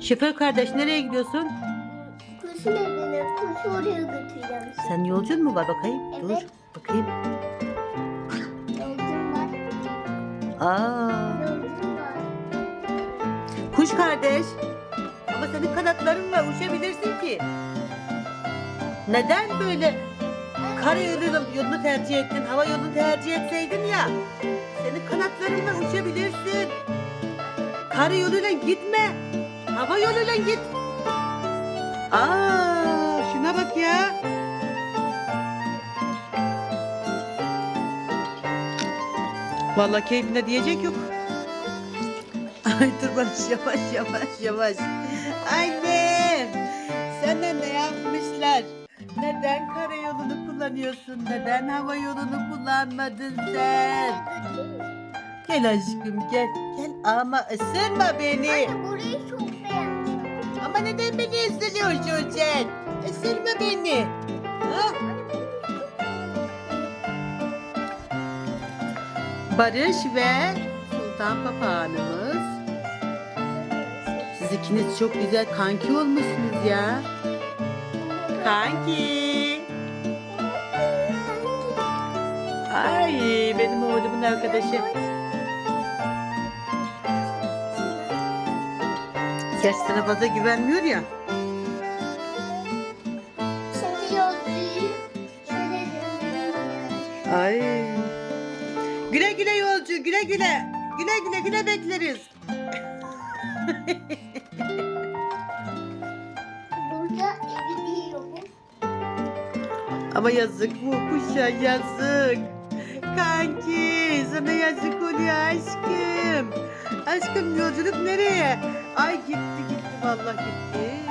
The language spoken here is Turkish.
Şoför kardeş nereye gidiyorsun? Kuşun evine, kuşu oraya götüreceğim. Sen yolcun mu var bakayım? Dur Evet. bakayım. Yolcum var, Aa, yolcum var. kuş kardeş. Ama senin kanatlarınla uçabilirsin ki. Neden böyle kara yolunu, yolunu tercih ettin? Hava yolunu tercih etseydin ya. Senin kanatlarınla uçabilirsin. Kara yoluyla gitme. Hava yoluyla git. Aa, şuna bak ya. Vallahi keyfine diyecek yok. Ay dur Barış yavaş yavaş yavaş. Anne sana ne yapmışlar? Neden karayolunu kullanıyorsun? Neden hava yolunu kullanmadın sen? Gel aşkım gel. Gel ama ısırma beni. Anne burayı çok. Ama neden beni ısırıyorsun sen? Isırma beni. Barış ve Sultan Papağanımız. Siz ikiniz çok güzel kanki olmuşsunuz ya. Kanki. Ay benim oğlumun arkadaşı. Sana fazla güvenmiyor ya. Şimdi yolcuyu şöyle döndürüyorum. Ay. Güle güle yolcu, güle güle. Güle güle güle bekleriz. Burada evi yiyorum. Ama yazık bu kuşa yazık. Kanki sana yazık oluyor aşkım. Aşkım yolculuk nereye? Ay gitti vallahi gitti.